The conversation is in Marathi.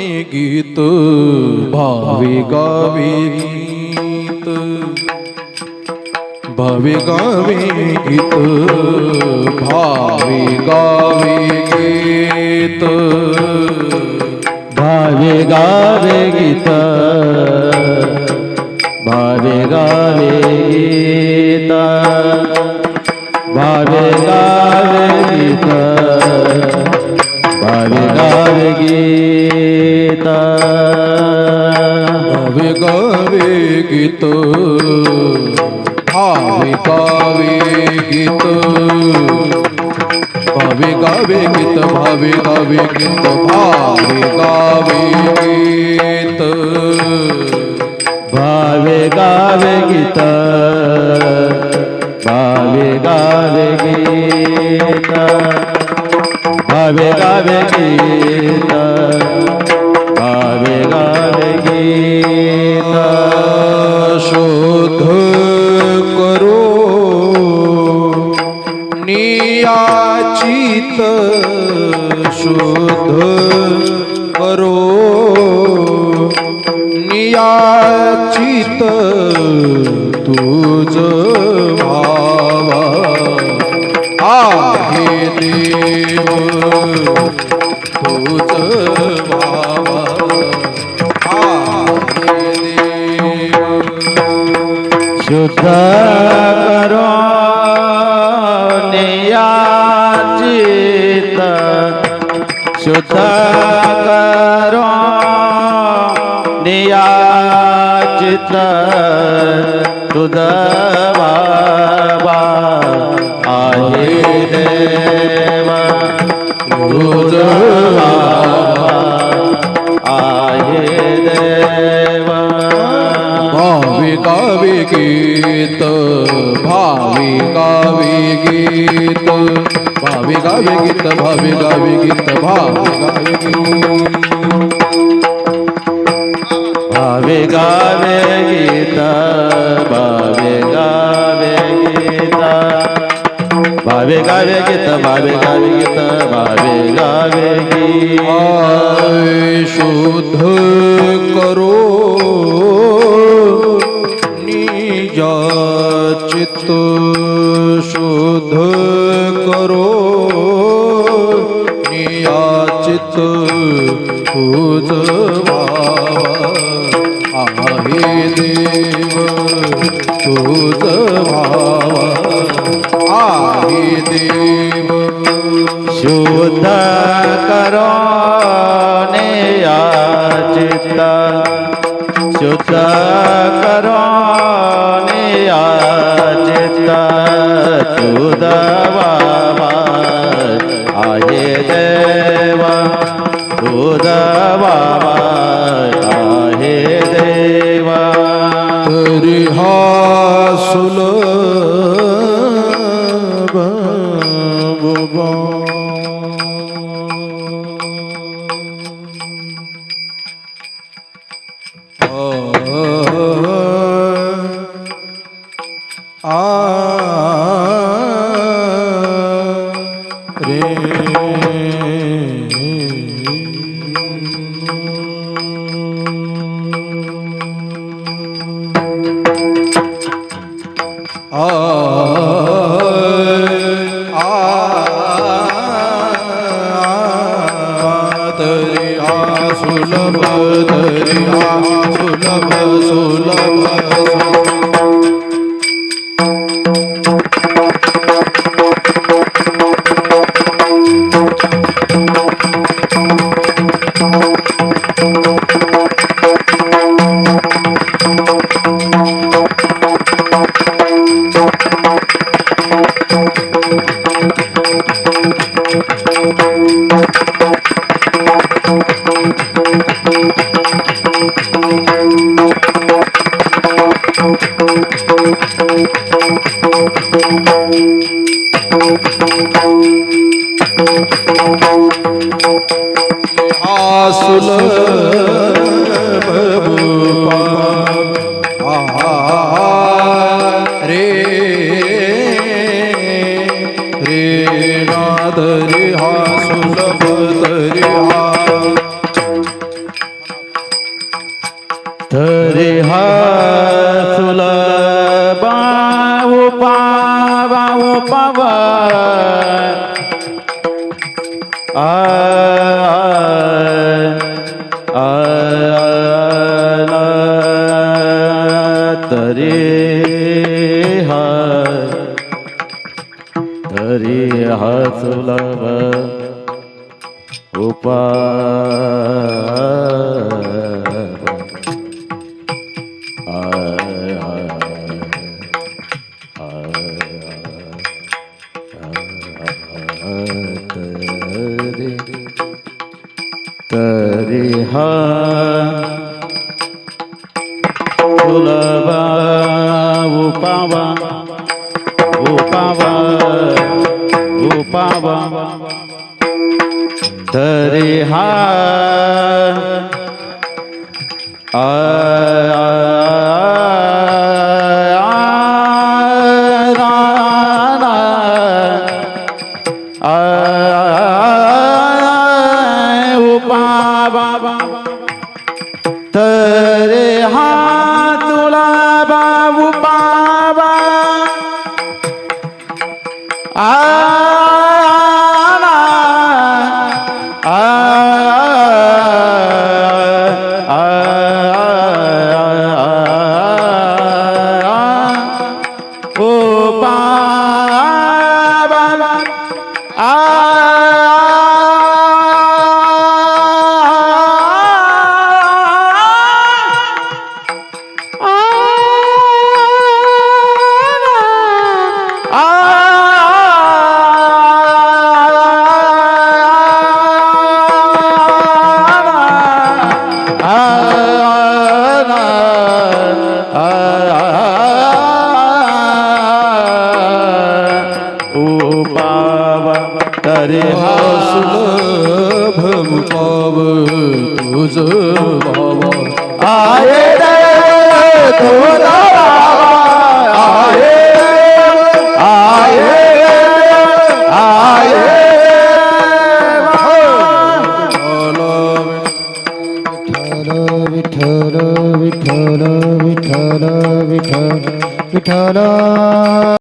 गीत भावे गावे गीत। भावे गावे गीत भावे गावे गीत। भावे गावे गीत भावे गावे गीत। भावे गावे गीता कवि कवि गीत कवि कवि गीत। कवि कवि गीत भावे कवि गीत भावे कवि गीत। গাবে গাবে গীতা, গাবে গাবে গীতা, শুদ্ধ করো। নিয়াচিত শুদ্ধ করো। নিয়াচিত তুজ ভাবা आहे देव चित्त शुद्ध करो दिया चित्त तुद बाबा आहे देव तुझ आहे देव। भाविका की गीत, भावी गावे गीत, भावी गावे गीत, भावी गावे गीत, भावी गावे गीत। भावे गावे गीत, भावे गावे गीत। भावे गावे गीत, भावे गावे गीत, भावे गावे गीत। शुद्ध करो। শুদ্ধ করো। নিয়াচিত পূজ আহে দেব পূজ আহে দেব শুদ্ধ করো। নিয়াচিত শুদ্ধ করো। Ah સુલભ દરિયા સુલભ સુલભ तरी हसुल बाऊ उपावा उपावा आ तरी हा तरी हसुल उपा तरी हा सुलभा उपावा उपावा उपावा. तरी हा आ, आ, आ, Bye. तरी सुलभ मुकाव तुझ भावा. आये रे